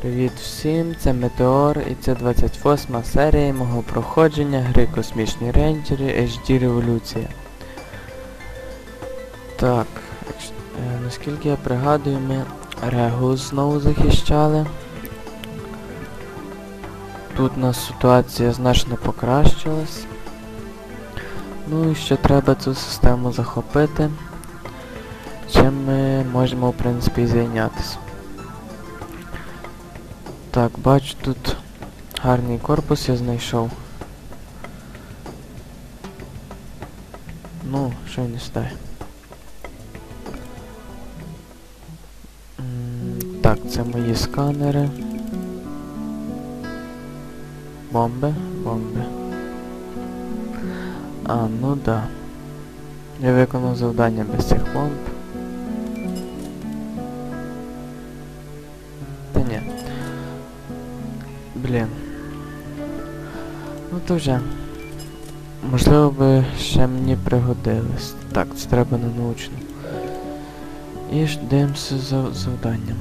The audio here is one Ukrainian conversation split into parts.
Привіт всім, це Метеор і це 28 серія мого проходження гри Космічні рейнджери HD Революція. Так, е, наскільки я пригадую, ми Регус знову захищали. Тут у нас ситуація значно покращилась. Ну і ще треба цю систему захопити, чим ми можемо в принципі зайнятися. Так, бачу тут гарний корпус я знайшов. Ну, що й не стай. М, Так, це мої сканери. Бомби, бомби. А, ну да. Я виконав завдання без цих бомб. Блін. Ну то вже. Можливо би ще мені пригодилось. Так, це треба на научну. І ж дивимося за завданням.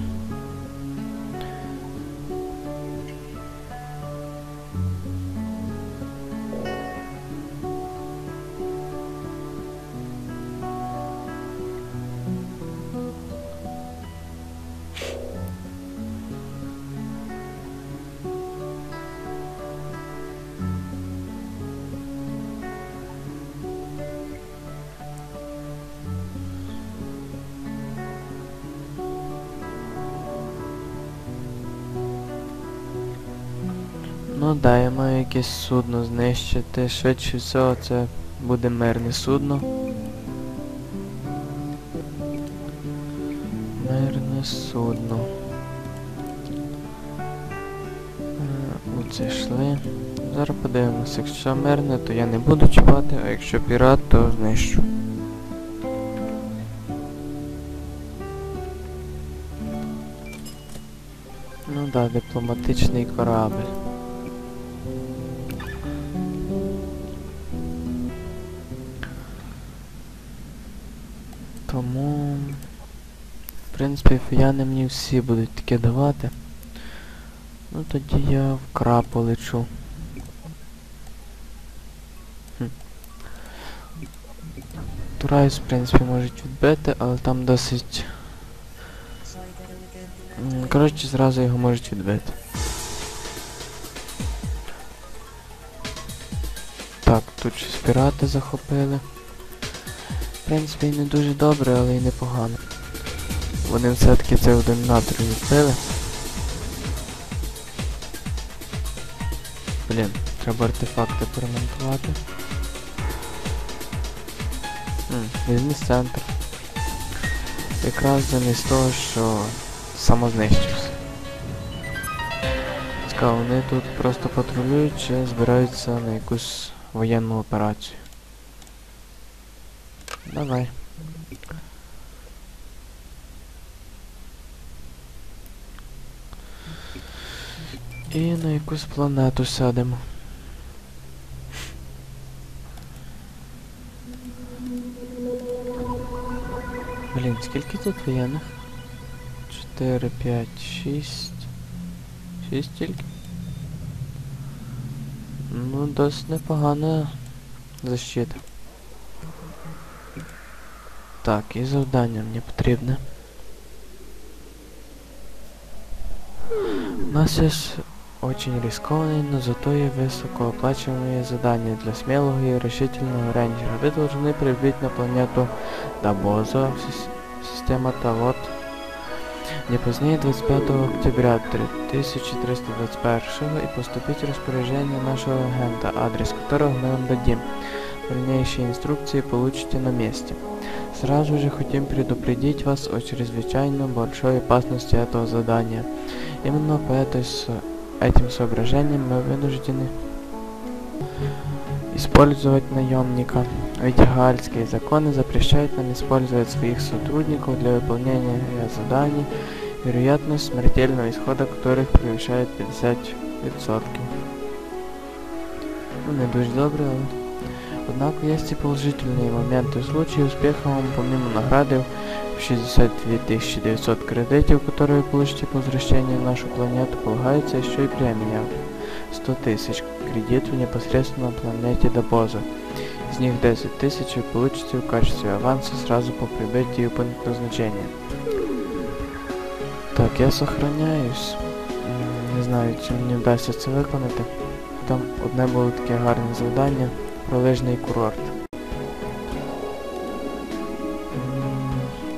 Ну да, я маю якесь судно знищити. Швидше всього це буде мирне судно. Мирне судно. Е, Оце йшли. Зараз подивимося, якщо мирне, то я не буду чіпати, а якщо пірат, то знищу. Ну да, дипломатичний корабль. Тому, в принципі, фіяни мені всі будуть таке давати. Ну тоді я в краб полечу. Турайс, в принципі, можуть відбити, але там досить... Коротше, зразу його можуть відбити. Тут щось пірати захопили. В принципі, не дуже добре, але і непогано. Вони все-таки цей один надр відбили. Блін, треба артефакти перемонтувати. Бізнес центр. Якраз замість того, що самознищився. Цікаво, вони тут просто патрулюють чи збираються на якусь воєнну операцію. Давай. І на якусь планету сядемо. Блін, скільки тут воєнних? 4, 5, 6. 6 тільки. Ну, досить непогана защита. Так, і завдання мені потрібне. У нас есть очень рискованное, но зато и высокооплачиваемые задания для смелого и решительного рейнджера. Вы должны прибыть на планету Дабоза, сис- система Талот, не позднее 25 октября 3321 и поступить распоряжение нашего агента, адрес которого мы вам дадим. Дальнейшие инструкции получите на месте. Сразу же хотим предупредить вас о чрезвычайно большой опасности этого задания. Именно по этой этим соображением мы вынуждены использовать наемника. Ведь гаальские законы запрещают нам использовать своих сотрудников для выполнения заданий, вероятность смертельного исхода которых превышает 50%. Ну, не дуже добре, але... Однако есть и положительные моменты. В случае успеха вам помимо награды 62 900 кредитов, которые вы получите по возвращении на нашу планету, полагается еще и премия. 100 тысяч кредитов непосредственно на планете Добоза. Из них 10 тысяч вы получите в качестве аванса сразу по прибытию в пункт назначения. Так, я сохраняюсь. Не знаю, чи мені вдасться це виконати. Там одне було таке гарне завдання про лижний курорт.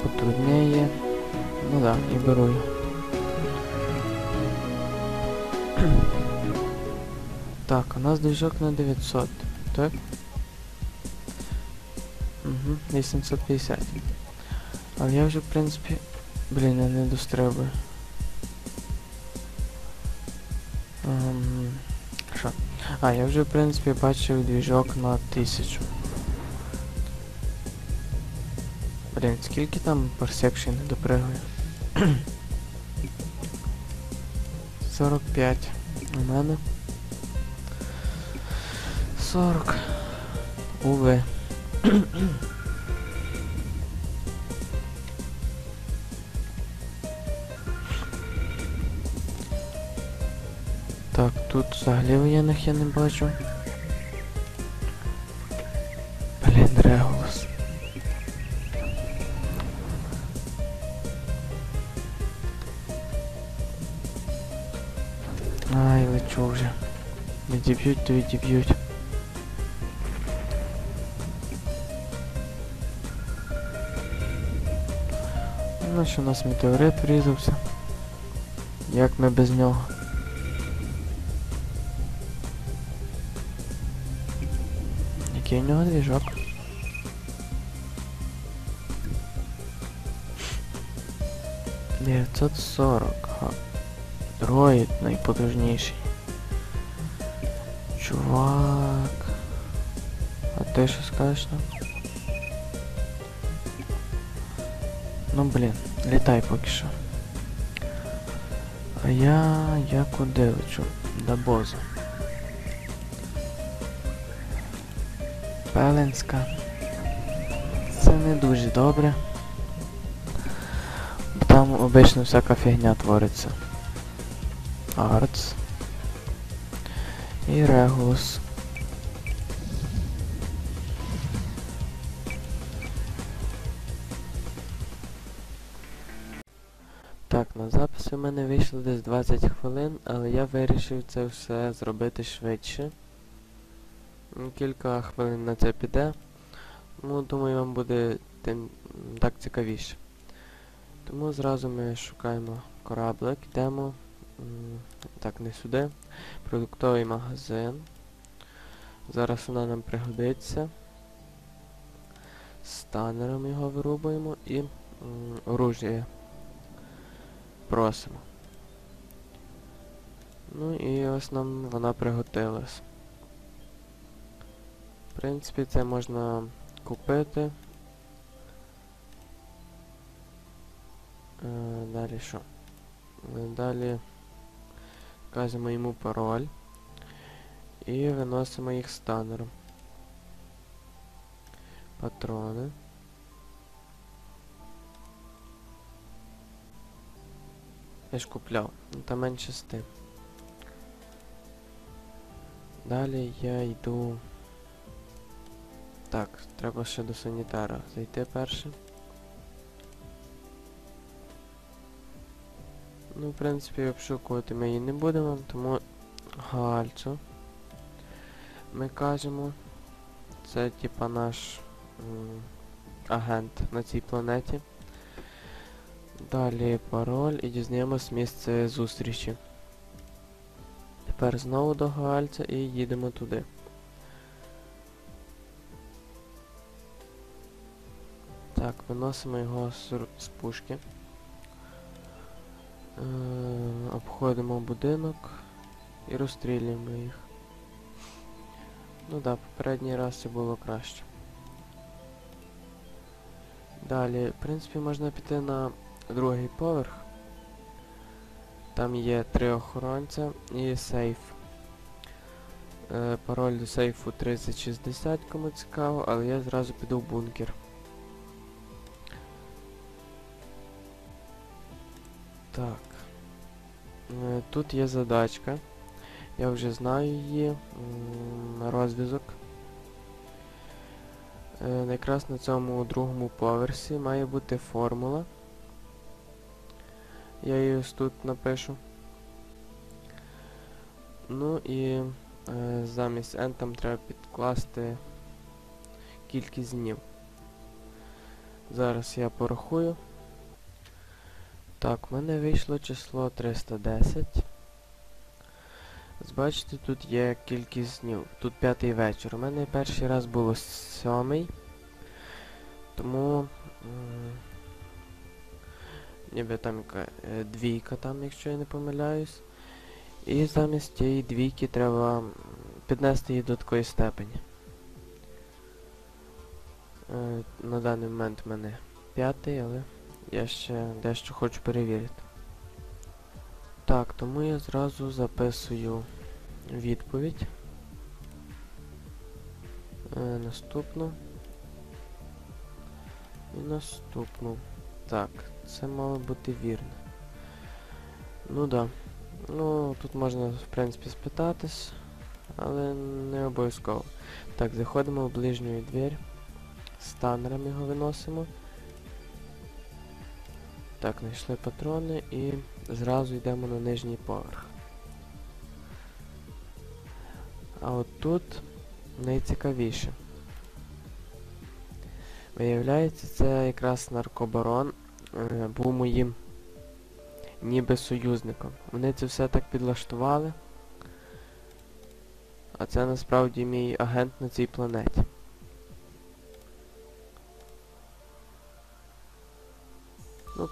Потруднее. Ну да, і беру. його. Так, у нас движок на 900, так? Угу, 850. Але я вже, в принципі... Блін, я не достребую. Ем, Що? А, я вже, в принципі, бачив двіжок на 1000. Блін, скільки там парсек ще не допригує? 45. У мене. 40. Уве. Так, тут взагалі воєнних я не бачу. Блін, Регулус. Ай, лечу вже. Відіб'ють, то відіб'ють. Ну, що у нас метеорит врізався. Як ми без нього? Який у нього двіжок? Дев'ятсот сорок. Га. Дроїд найпотужніший. Чувак. А ти що скажеш нам? Ну блін, літай поки що. А я... я куди лечу? До боза. Пеленська. Це не дуже добре. Бо Там обично всяка фігня твориться. Артс. І Регулус. Так, на записі в мене вийшло десь 20 хвилин, але я вирішив це все зробити швидше. М, Кілька хвилин на це піде. Ну, думаю, вам буде тим так цікавіше. Тому зразу ми шукаємо кораблик, йдемо. Так, не сюди. Продуктовий магазин. Зараз вона нам пригодиться. Станером його вирубуємо і м, оружие просимо. Ну і ось нам вона приготилась. В принципі, це можна купити. Е, далі що? Е, Далі вказуємо йому пароль і виносимо їх станером. Патрони. Я ж купляв, ну та менше з тим. Далі я йду. Так, треба ще до санітара зайти перше. Ну, в принципі, обшукувати ми її не будемо, тому гальцу. Ми кажемо. Це типа наш агент на цій планеті. Далі пароль і дізнаємось місце зустрічі. Тепер знову до Гальця і їдемо туди. Виносимо його з, пушки. Е, обходимо будинок і розстрілюємо їх. Ну да, попередній раз це було краще. Далі, в принципі, можна піти на другий поверх. Там є три охоронця і сейф. Е, пароль до сейфу 3060, кому цікаво, але я зразу піду в бункер. Так. Е, Тут є задачка. Я вже знаю її. Розв'язок. Е, Якраз на цьому другому поверсі має бути формула. Я її ось тут напишу. Ну і е, замість n там треба підкласти кількість днів. Зараз я порахую. Так, в мене вийшло число 310. Ось Бачите, тут є кількість днів. Тут п'ятий вечір. У мене перший раз було сьомий. Тому... Ніби там яка е, двійка там, якщо я не помиляюсь. І замість тієї двійки треба піднести її до такої степені. Е, на даний момент в мене п'ятий, але я ще дещо хочу перевірити. Так, тому я зразу записую відповідь. Е, наступну. І наступну. Так, це мало бути вірно. Ну да. Ну, тут можна, в принципі, спитатись, але не обов'язково. Так, заходимо в ближню двір. Станером його виносимо. Так, знайшли патрони і зразу йдемо на нижній поверх. А от тут найцікавіше. Виявляється, це якраз наркобарон е, був моїм ніби союзником. Вони це все так підлаштували. А це насправді мій агент на цій планеті.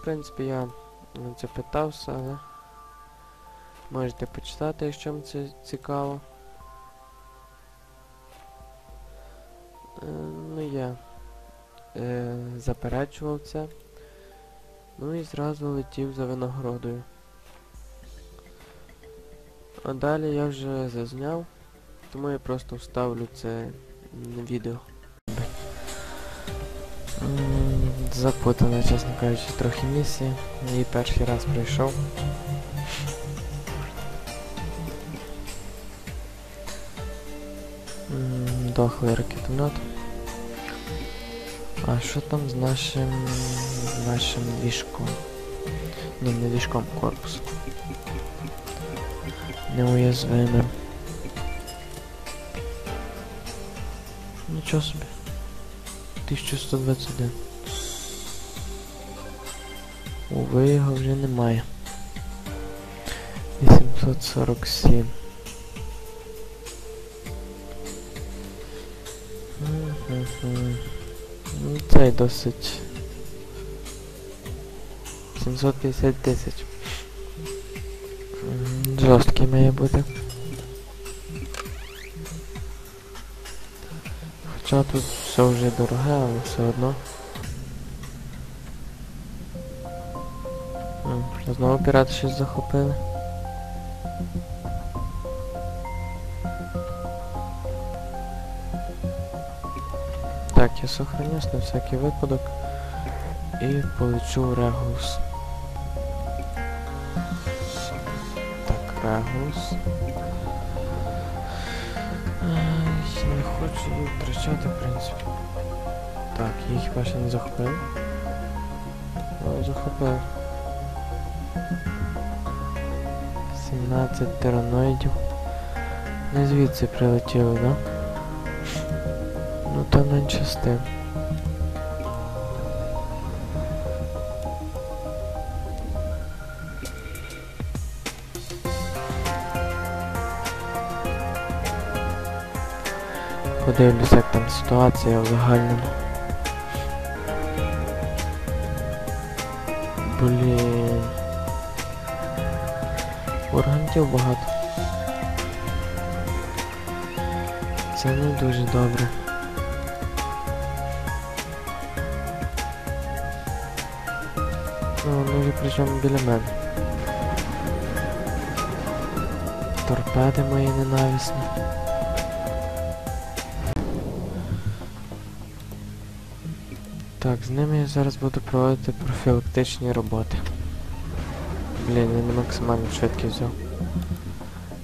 Принципі, я це питався, але можете почитати, якщо вам це цікаво. Е, ну, я е, заперечував це. Ну і зразу летів за винагородою. А далі я вже зазняв, тому я просто вставлю це відео. Запутана, чесно кажучи, трохи місія. Її перший раз пройшов. Дохлий ракетонот. А що там з нашим з нашим двіжком? Ні, не двіжком, корпусом. Неуязвимим. Нічого собі. 1121. Уви його вже немає. 847. Мгм. Ну, Цей досить. 750 тисяч. Жорсткий має бути. Хоча тут все вже дороге, але все одно. Знову пірати щось захопили. Так, я сохранюсь на всякий випадок і полечу в Регус. Так, Регус. Ай, Не хочу втрачати, в принципі. Так, їх ще не захопив. Ну, захопив. 17 тераноїдів. Не звідси прилетіли, да? Ну та менше з тим. Подивлюся, як там ситуація в загальному. Блін. Ургантів багато. Це не дуже добре. Ну, вони вже причому біля мене. Торпеди мої ненависні. Так, з ними я зараз буду проводити профілактичні роботи. Блін, я не максимальну швидкість взяв.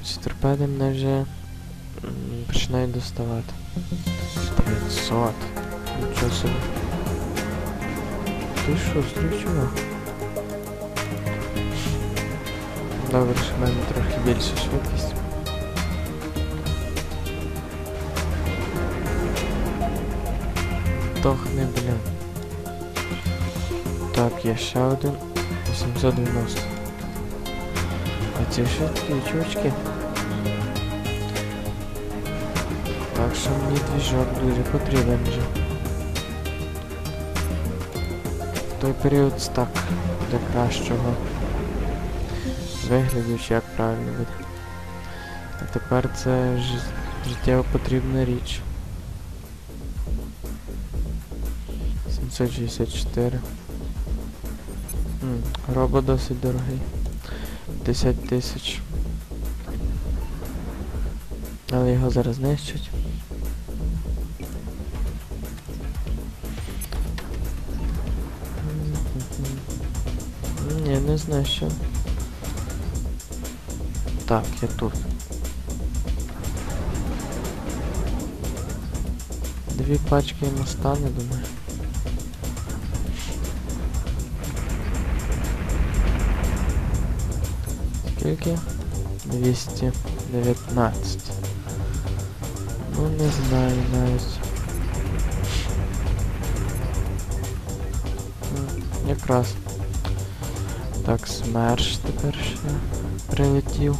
Ці торпеди мене вже м, починають доставати. 900. Нічого собі. Ти що, стрій чувак? Добре, що в мене трохи більша швидкість. Тохне, бля. Так, є ще один. 890. Ці швидкі чувачки. Так що мені двіжок дуже потрібен вже. В той період стак для кращого вигляду, чи як правильно буде. А тепер це жи- життєво потрібна річ. 764. М, робот досить дорогий. 10 тисяч. Але його зараз знищать. Ні, не знищив. Так, я тут. Дві пачки йому стане, думаю. Скільки? 219. Ну не знаю навіть. М, Якраз. Так, смерш тепер ще прилетів.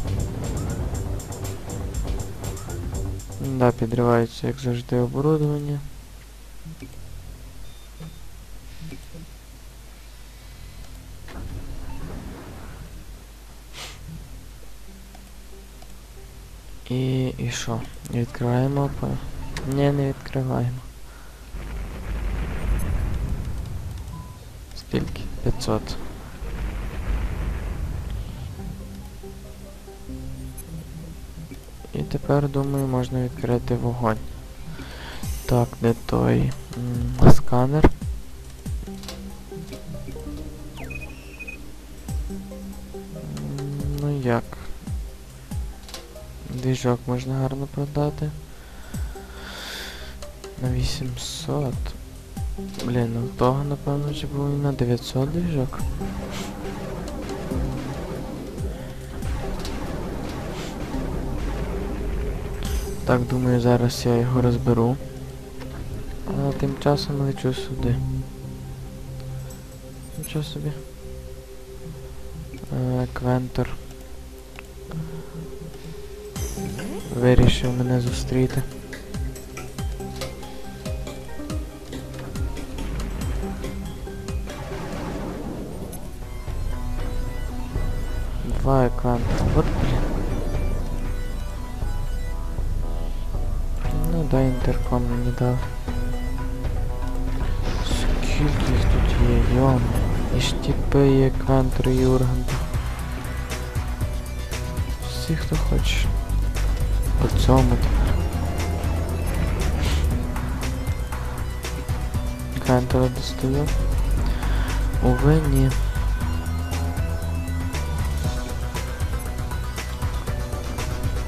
Да, підривається, як завжди, оборудовання. Що? Відкриваємо по... Ні, не відкриваємо. Скільки? 500. І тепер, думаю, можна відкрити вогонь. Так, де той сканер. М, Ну як? Двіжок можна гарно продати. На 800. Блін, ну того напевно вже був на 900 двіжок. Так, думаю, зараз я його розберу. А тим часом лечу сюди. Нічого собі. Е, Квентор. Вирішив мене зустріти. Два еквентора. Вот блін. Ну да, інтерком мені дав. Скільки їх тут є, йом. І штіпи, і еквентори, і урганти. Всі, хто хоче. По цьому. Еквентора достаю. Уве, ні.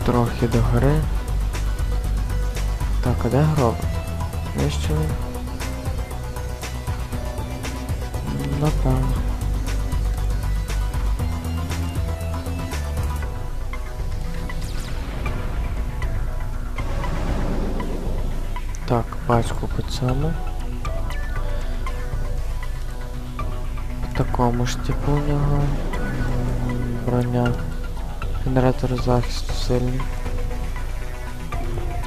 Трохи догори. Так, а де гроб? Знищили? М, Напевно. Пачку по цьому. По такому ж типу у нього броня. Генератор захисту сильний.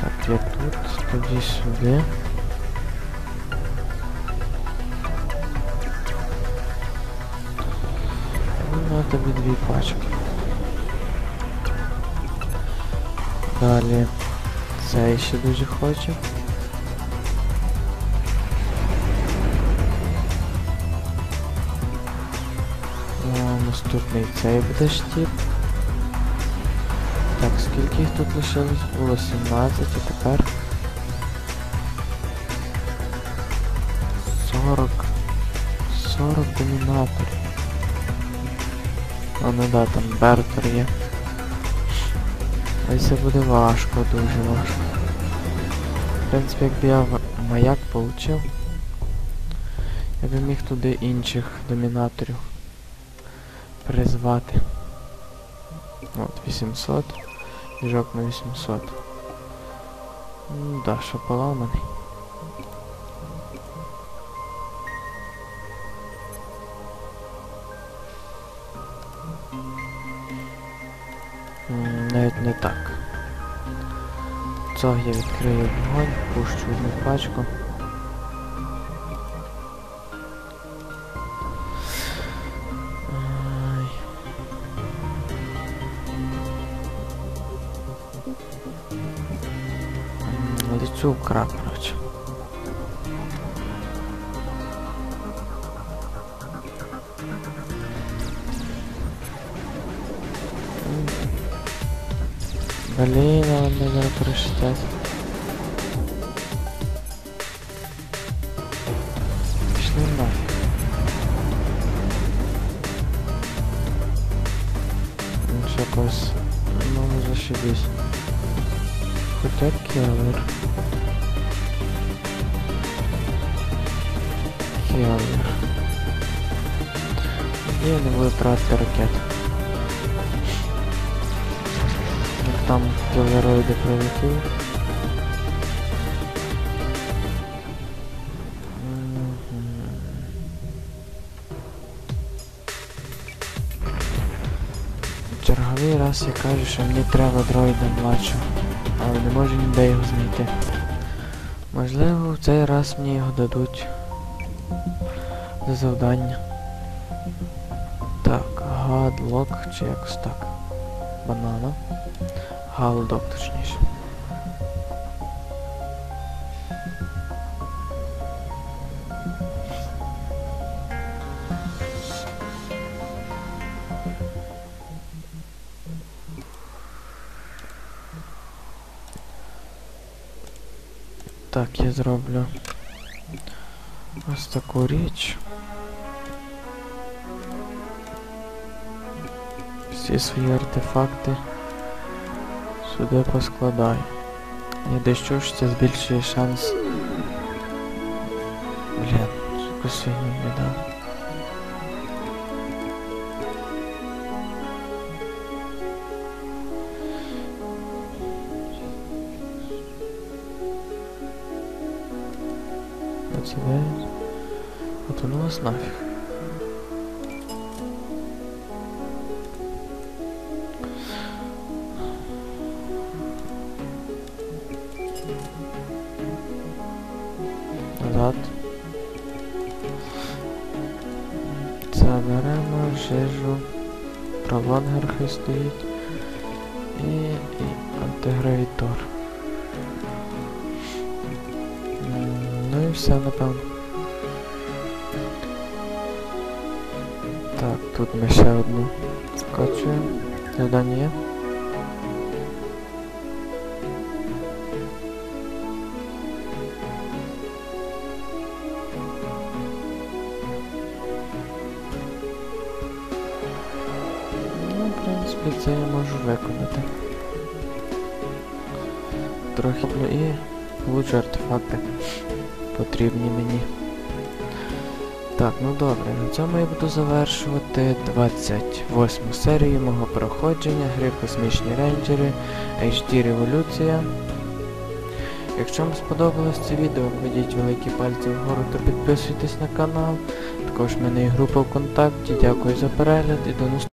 Так, я тут, тоді сюди. Ну, тобі дві пачки. Далі цей ще дуже хоче. О, наступний цей буде штіп. Так, скільки їх тут лишилось? Було 17, а тепер 40. 40 домінаторів. А ну да, там Бертер є. Ось це буде важко, дуже важко. В принципі, якби я маяк получив, я би міг туди інших домінаторів призвати. От, 800. Біжок на 800. Ну да, що поламаний. Навіть не так. Цього я відкрию вогонь, пущу одну пачку. М, Лицю вкрав, короче. М. Блін, а вони зараз прочитать. Пішли нафіг. Ну що якось, ну зашибись. Хоча келер. Келер. Де я не буду тратити ракет? Як там келероїди прилетіли. Черговий раз я кажу, що мені треба дроїда младшого, але не можу ніде його знайти. Можливо, в цей раз мені його дадуть завдання. Так, гадлок чи якось так. Банана. Галдок, точніше. Так, я зроблю ось таку річ. Всі свої артефакти сюди поскладаю. Я дещо ж це збільшує шанс. Блін, фігню не дав. Оце. От воно вас нафіг. стоїть. І, і антигравітор. М, Ну і все, напевно. Так, тут ми ще одну скачуємо. Завдання є. Артефакти. Потрібні мені. Так, ну добре, на цьому я буду завершувати 28 серію мого проходження гри Космічні рейнджери HD Революція. Якщо вам сподобалось це відео, введіть великі пальці вгору та підписуйтесь на канал. Також в мене є група ВКонтакті. Дякую за перегляд і до наступного.